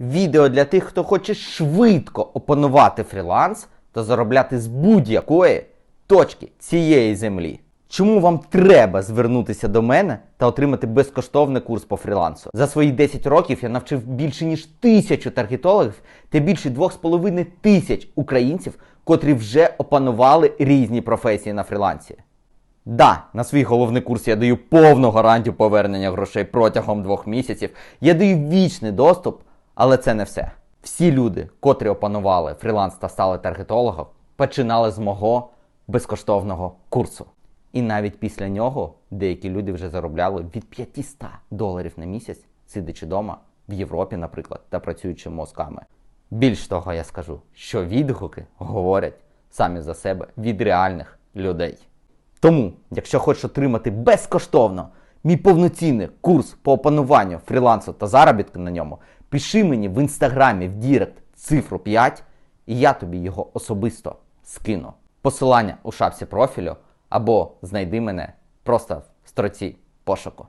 Відео для тих, хто хоче швидко опанувати фріланс та заробляти з будь-якої точки цієї землі. Чому вам треба звернутися до мене та отримати безкоштовний курс по фрілансу? За свої 10 років я навчив більше ніж тисячу таргетологів та більше 2,5 тисяч українців, котрі вже опанували різні професії на фрілансі. Да, на свій головний курс я даю повну гарантію повернення грошей протягом двох місяців. Я даю вічний доступ, але це не все. Всі люди, котрі опанували фріланс та стали таргетологом, починали з мого безкоштовного курсу. І навіть після нього деякі люди вже заробляли від 500 доларів на місяць, сидячи вдома в Європі, наприклад, та працюючи мозками. Більш того, я скажу, що відгуки говорять самі за себе від реальних людей. Тому, якщо хочеш отримати безкоштовно мій повноцінний курс по опануванню фрілансу та заробітку на ньому, пиши мені в інстаграмі в Дірект цифру 5, і я тобі його особисто скину. Посилання у шапці профілю або знайди мене просто в строці пошуку.